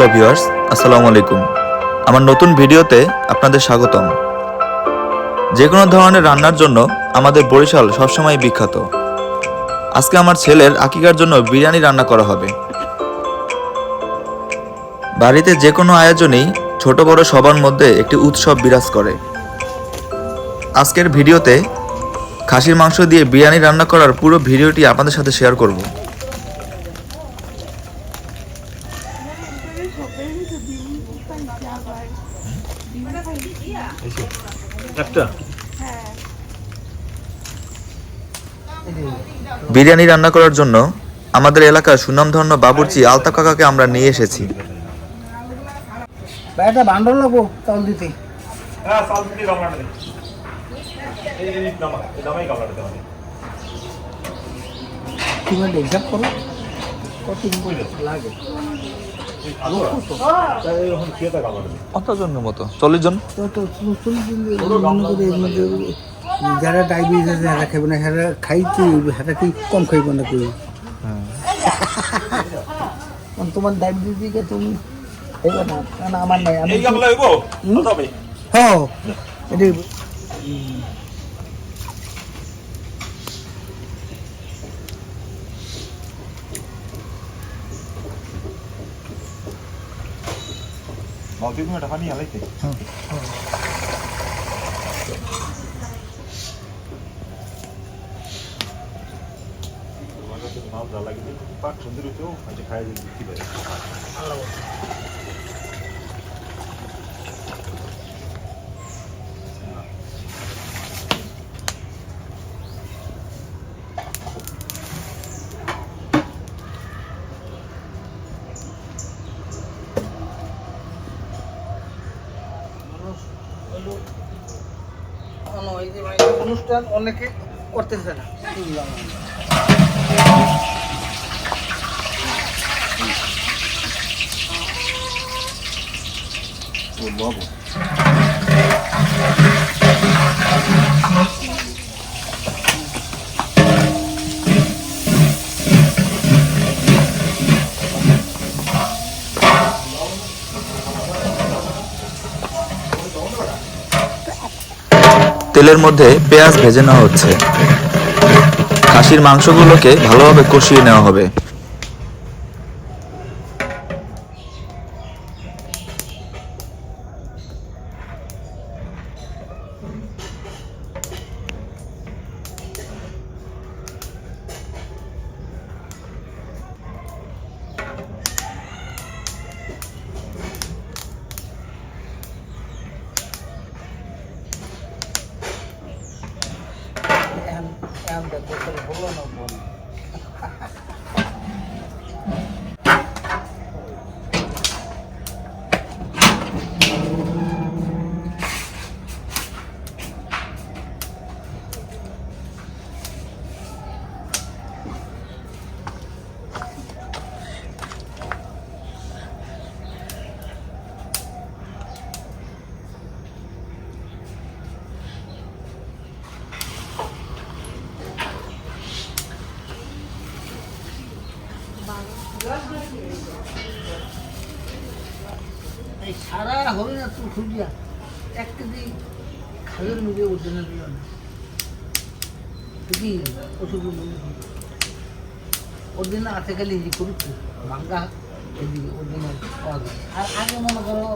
Hello viewers, আসসালামু আলাইকুম। আমার নতুন ভিডিওতে আপনাদের স্বাগতম। যে কোনো ধরনের রান্নার জন্য আমাদের বরিশাল সবসময় বিখ্যাত। আজকে আমার ছেলের আকিকার জন্য বিরিয়ানি রান্না করা হবে। বাড়িতে যে কোনো আয়োজনেই ছোট বড় সবার মধ্যে একটি উৎসব বিরাজ করে। আজকের ভিডিওতে খাসির মাংস দিয়ে বিরিয়ানি রান্না করার পুরো ভিডিওটি আপনাদের সাথে শেয়ার করব। একটা। বিরিয়ানি রান্না করার জন্য আমাদের এলাকার সুনামধন্য বাবুর্চি আলতাফ কাকাকে আমরা নিয়ে এসেছি। একটা বান্ডল লাগবো চাউল দিতে। হ্যাঁ দিতে এই হিসাব করো? কত লাগে। কতজনের মতো? চল্লিশ জন? যারা ডায়াবেটিস আছে যারা খাইবে না সেটা খাইতে সেটা কি কম খাইব না তুই কারণ তোমার ডায়াবেটিস দিকে তুমি খাইবে না কারণ আমার নাই আমি এই গামলা এটা মাউতি তুমি এটা পানি আলাইতে মাছ যা লাগে পাক সুন্দর হইতো আজ খাই দিতে কি পারে অনুষ্ঠান অনেকে করতেছে না। ও লবণ তেলের মধ্যে পেঁয়াজ ভেজে নেওয়া হচ্ছে। খাসির মাংসগুলোকে ভালোভাবে কষিয়ে নেওয়া হবে। 보고 있다가 몰라놓고. সারা হরিণ আর তুই খুঁজিয়া এক কেজি খালের মুখে উঠে না দিল না কি ওষুধ ওর দিন আছে খালি এই করুক মাঙ্গা এদিকে ওর পাওয়া যায়। আর আগে মনে করো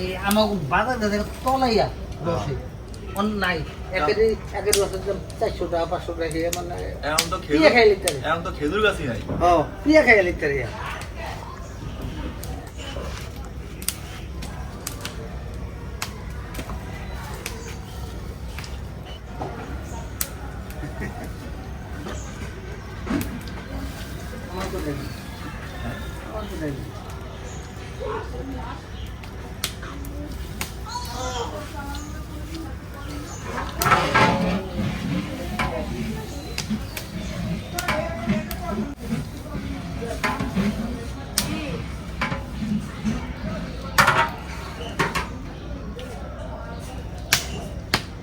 এই আমার বাজার দেখে তলাইয়া বসে। অন নাই একের একের বছর দাম চারশো টাকা পাঁচশো টাকা মানে এখন তো খাই লিখতে এখন খেজুর গাছই নাই। ও পিয়া খাই লিখতে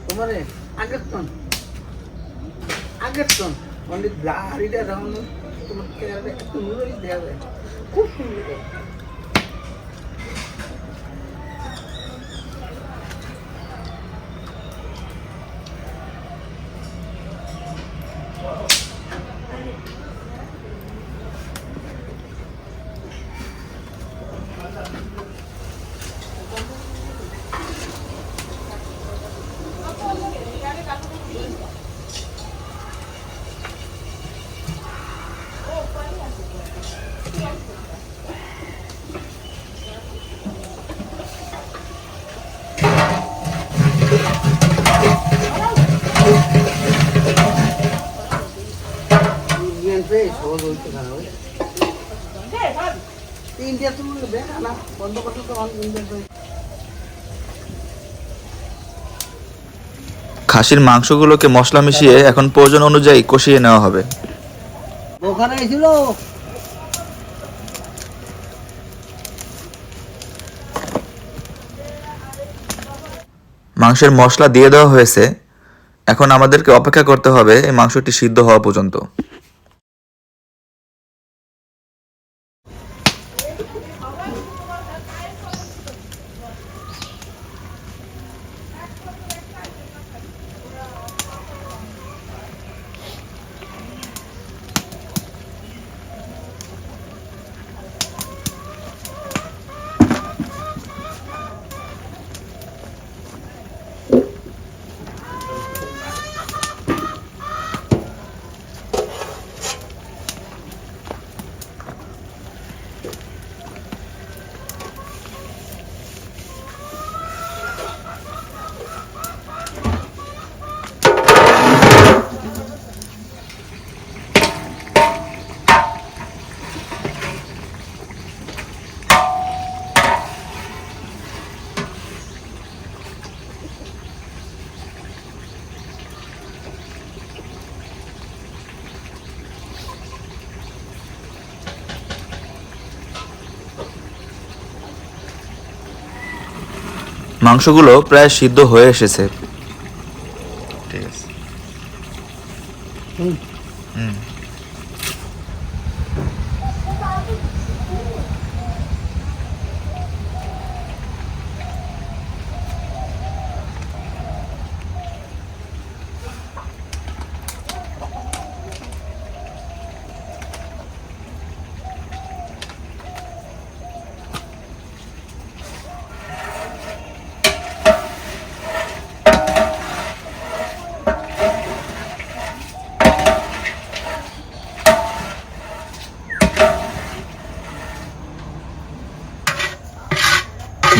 তোমারে আগের টন। আগের টন। মানে দাড়িটা তোমার খুব সুন্দর। খাসির মাংসগুলোকে মশলা মিশিয়ে এখন প্রয়োজন অনুযায়ী কষিয়ে নেওয়া হবে। ওখানে ছিল মাংসের মশলা দিয়ে দেওয়া হয়েছে। এখন আমাদেরকে অপেক্ষা করতে হবে এই মাংসটি সিদ্ধ হওয়া পর্যন্ত। মাংসগুলো প্রায় সিদ্ধ হয়ে এসেছে। ঠিক আছে। হুম।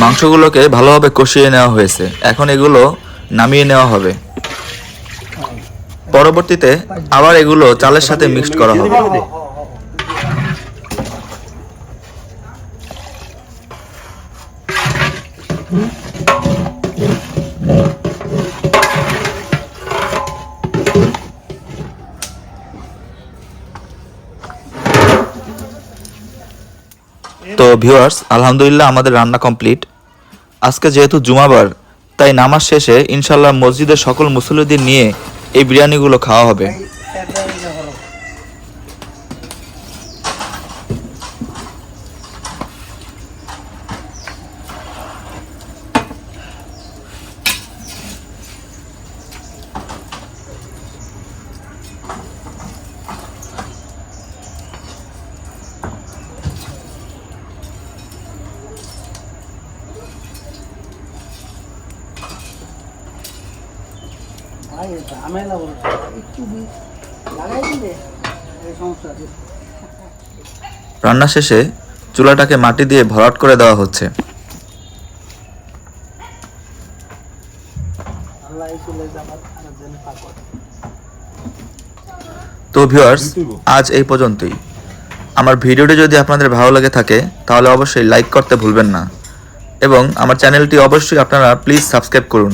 মাংসগুলোকে ভালোভাবে কষিয়ে নেওয়া হয়েছে। এখন এগুলো নামিয়ে নেওয়া হবে। পরবর্তীতে আবার এগুলো চালের সাথে মিক্সড করা হবে। তো ভিউয়ার্স আলহামদুলিল্লাহ আমাদের রান্না কমপ্লিট আজকে যেহেতু জুমাবার, তাই নামাজ শেষে ইনশাল্লাহ মসজিদের সকল মুসল্লিদের নিয়ে এই বিরিয়ানিগুলো খাওয়া হবে। ভাই ঝামেলা বলছে একটু লাগাই দিলে সমস্যা আছে। রান্না শেষে চুলাটাকে মাটি দিয়ে ভরাট করে দেওয়া হচ্ছে। তো ভিউয়ার্স আজ এই পর্যন্তই। আমার ভিডিওটি যদি আপনাদের ভালো লাগে থাকে তাহলে অবশ্যই লাইক করতে ভুলবেন না। এবং আমার চ্যানেলটি অবশ্যই আপনারা প্লিজ সাবস্ক্রাইব করুন।